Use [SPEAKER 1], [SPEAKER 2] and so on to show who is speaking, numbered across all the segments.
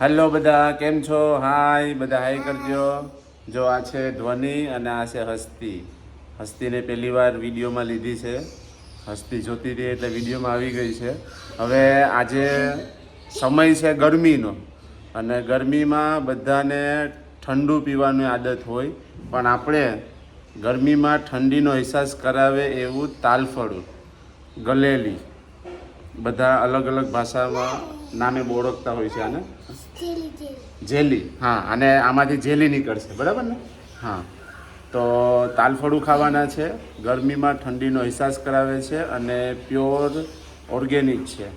[SPEAKER 1] Hello બધા, કેમ છો? હાય, બધા હાય કરજો. જો આ છે ધ્વનિ અને આ છે હસ્તી. હસ્તીને પહેલી વાર વિડીયોમાં લીધી છે. હસ્તી જોતી હતી એટલે વિડીયોમાં આવી ગઈ છે. હવે આજે સમય છે ગરમીનો. અને ગરમીમાં બધાને ઠંડુ પીવાની આદત હોય. પણ આપણે ગરમીમાં ઠંડીનો અહેસાસ કરાવે એવું તાલફળું, ગલેલી. બધા અલગ અલગ ભાષામાં નામે ઓળખતા હોય છે આને?
[SPEAKER 2] જેલી
[SPEAKER 1] હા અને આમાંથી જેલી નીકળશે. બરાબર ને? હા. તો તાલફળું ખાવાના છે ગરમીમાં ઠંડીનો અહેસાસ કરાવે છે અને પ્યોર ઓર્ગેનિક છે.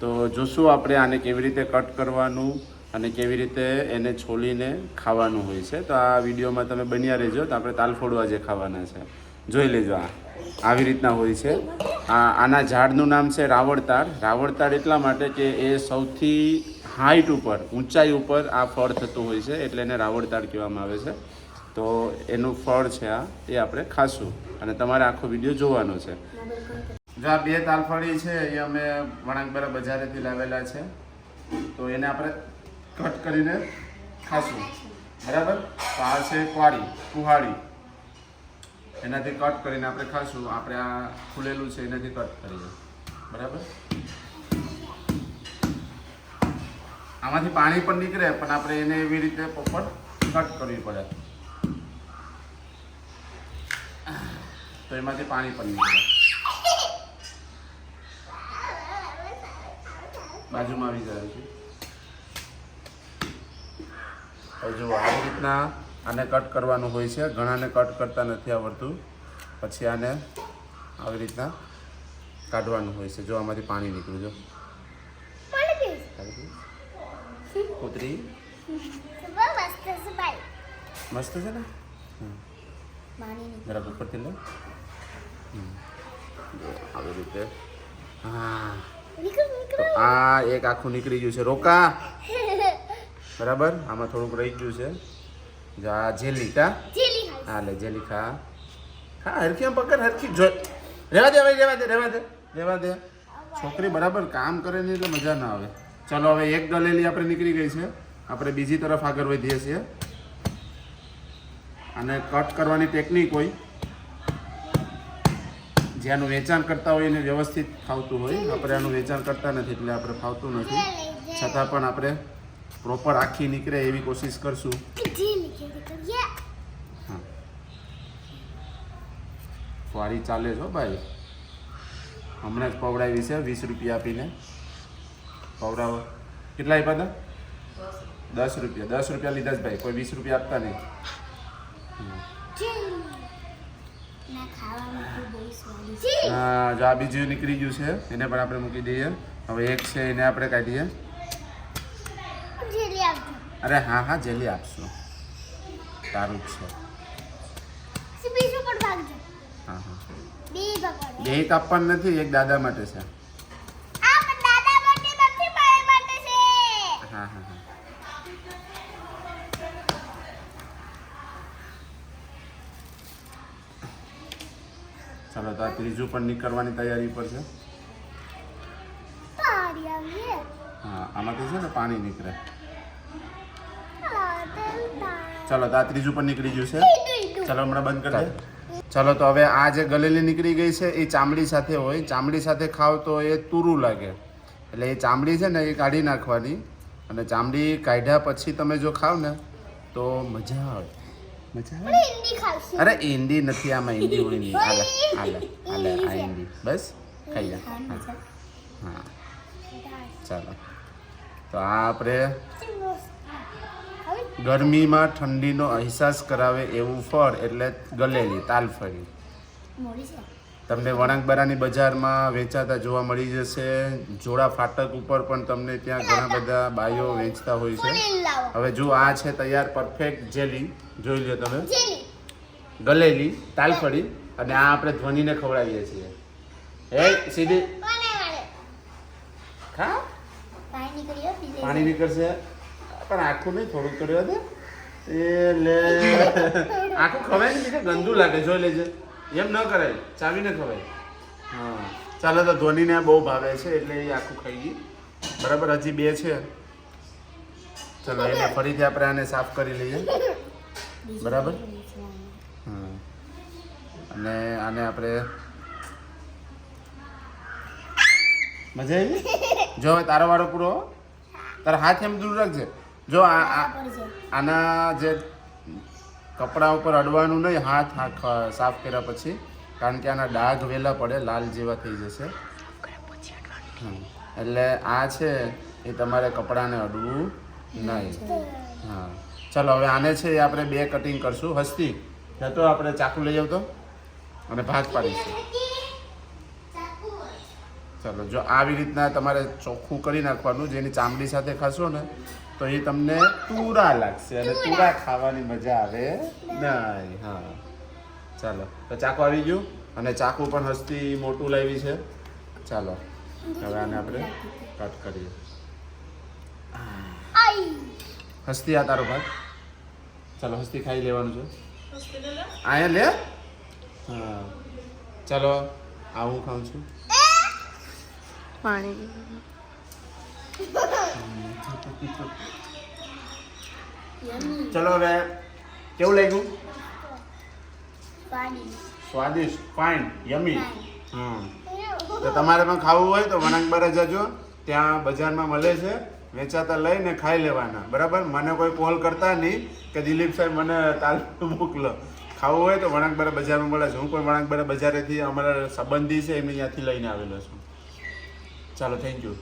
[SPEAKER 1] તો જોશું આપણે આને કેવી રીતે કટ કરવાનું અને કેવી રીતે એને છોલીને ખાવાનું હોય છે. તો આ વિડીયોમાં તમે બન્યા રહેજો. તો આપણે તાલફળું આજે ખાવાના છે. જોઈ લેજો આ. આવી રીતના હોય છે. આ, આના ઝાડનું નામ છે રાવળતાળ રાવળતાળ એટલા માટે કે એ સૌથી હાઈટ ઉપર, ઊંચાઈ ઉપર આ ફળ થતું હોય છે, એટલે એને રાવળતાળ કહેવામાં આવે છે. તો એનું ફળ છે આ, એ આપણે ખાશું. અને તમારે આખો વીડિયો જોવાનો છે. જો આ બે તાલફળી છે, એ અમે વણાકબરા બજારેથી લાવેલા છે. તો એને આપણે કટ કરીને ખાશું. બરાબર? તો આ છે કવાડી કુહાડી. એનાથી કટ કરીને આપણે ખાશું. આપણે આ ખુલેલું છે, એનાથી કટ કરીએ. બરાબર? આમાંથી પાણી પણ નીકળે, પણ આપણે એને એવી રીતે પોપટ કટ કરવી પડે. તો એમાંથી પાણી પણ નીકળે. બાજુમાં આવી જાય છે. જો આવી રીતના આને કટ કરવાનું હોય છે. ઘણાને કટ કરતા નથી આવડતું. પછી આને આવી રીતના કાઢવાનું હોય છે. જો આમાંથી પાણી નીકળ્યું, જો. કૂતરી
[SPEAKER 2] મસ્ત
[SPEAKER 1] છે ને? જરાક ઉપરથી લે. આવી રીતે. હા. આ એક આખું નીકળી ગયું છે. રોકા. બરાબર? આમાં થોડુંક રહી ગયું છે. જો આ જેલી કા હા લે જેલી ખા. ખા હરખી પકડ હરખી જો. રહેવા દે ભાઈ રહેવા દે રહેવા દે રહેવા દે. છોકરી બરાબર કામ કરે નહીં એટલે મજા ના આવે. ચલો હવે એક ગલેલી આપણે નીકળી ગઈ છે. આપણે બીજી તરફ આગળ વધીએ છીએ. અને કટ કરવાની ટેકનિક હોય જેનું વેચાણ કરતા હોય એને વ્યવસ્થિત ફાવતું હોય. આપણે આનું વેચાણ કરતા નથી એટલે આપણે ફાવતું નથી. છતાં પણ આપણે પ્રોપર આખી નીકળે એવી કોશિશ કરશું. ફુવારી ચાલે છો ભાઈ. હમણાં જ પવડાવી છે વીસ રૂપિયા આપીને. પવડાવો. કેટલા આપ્યા હતા? દસ રૂપિયા. દસ રૂપિયા લીધા જ ભાઈ. કોઈ વીસ રૂપિયા આપતા નહીં. હા જો આ બીજું નીકળી ગયું છે. એને પણ આપણે મૂકી દઈએ. હવે એક છે એને આપણે કાઢીએ. અરે હા હા જેલી આપશું. સારું જ છે. હા હા.
[SPEAKER 2] બે
[SPEAKER 1] કાપવાનું નથી એક દાદા માટે છે. હા હા હા. ચાલો તો આ ત્રીજું પણ નીકળવાની તૈયારી પર છે. હા આમાંથી છે ને પાણી નીકળે. ચાલો તો આ ત્રીજું પણ નીકળી ગયું છે. ચાલો હમણાં બંધ કરી દે. ચાલો. તો હવે આ જે ગલેલી નીકળી ગઈ છે એ ચામડી સાથે હોય. ચામડી સાથે ખાવ તો એ તુરું લાગે. એટલે એ ચામડી છે ને એ કાઢી નાખવાની. અને ચામડી કાઢ્યા પછી તમે જો ખાવ ને તો મજા આવે. મજા આવે? અરે ઈંડી નથી આમાં ઈંડી હોય નહીં. હાલે હાલે હાલે આ ઈંડી બસ? ખાઈ જા હા. હા. ચાલો. તો આ આપણે ગરમીમાં ઠંડીનો અહેસાસ કરાવે એવું ફળ એટલે ગલેલી તાલફળી. તમને વણાકબરાની બજારમાં વેચાતા જોવા મળી જશે. જોડા ફાટક ઉપર પણ તમને ત્યાં ઘણા બધા બાયો વેચતા હોય છે. હવે જો આ છે તૈયાર પરફેક્ટ જેલી. જોઈ લો તમે. ગલેલી તાલફળી અને આ આપણે ધ્વનિને ખવડાવીએ છીએ. હે સીધી. ખા?
[SPEAKER 2] પાણી
[SPEAKER 1] નીકળશે? પણ આખું નહીં થોડુંક કર્યો હતો. એટલે આખું ખવાય ને બીજું ગંદુ લાગે જોઈ લેજે. એમ ન કરાય ચાવીને ખવાય. હા. ચાલો તો ધોનીને બહુ ભાવે છે એટલે એ આખું ખાઈ ગઈ. બરાબર હજી બે છે. ચલો એને ફરીથી આપણે આને સાફ કરી લઈએ. બરાબર. અને આને આપણે મજા આવી? જો તારો વાળો પૂરો તારા હાથ એમ દૂર રાખજે. જો આ આના જે કપડા ઉપર અડવાનું નહીં હાથ હાથ સાફ કર્યા પછી કારણ કે આના ડાઘ વેલા પડે લાલ જેવા થઈ જશે. હમ. એટલે આ છે એ તમારે કપડાને અડવું નહીં. હા. ચાલો હવે આને છે એ આપણે બે કટિંગ કરશું. હસ્તી તો આપણે ચાકુ લઈ આવતો અને ભાગ પાડીશું. ચલો જો આવી રીતના તમારે ચોખ્ખું કરી નાખવાનું જેની ચામડી સાથે ખાશો ને તો એ તમને તુરા લાગશે અને તુરા? ખાવાની મજા આવે નહીં હા. ચાલો તો ચાકુ આવી ગયું અને ચાકુ પણ હસ્તી મોટું લાવી છે. ચાલો હવે આને આપણે કટ કરીએ.
[SPEAKER 2] આઈ.
[SPEAKER 1] હસ્તી આ તારો ભાગ. ચાલો હસ્તી ખાઈ લેવાનું છે. અહીંયા લે? હા. ચાલો આ હું ખાઉં છું.
[SPEAKER 3] પાણી.
[SPEAKER 1] ચલો હવે, કેવું લાગ્યું? સ્વાદિષ્ટ ફાઇન યમી હમ. તો તમારે પણ ખાવું હોય તો વણાંકબારે જજો. ત્યાં બજારમાં મળે છે. વેચાતા લઈને ખાઈ લેવાના. બરાબર? મને કોઈ કોલ કરતા નહીં કે દિલીપ સાહેબ મને તાલ મોકલો. ખાવું હોય તો વણાંકબારે બજારમાં મળે છે. હું પણ વણાંકબારે બજારેથી અમારા સંબંધી છે, એમની ત્યાંથી લઈને આવેલો છું. ચાલો થેન્ક યુ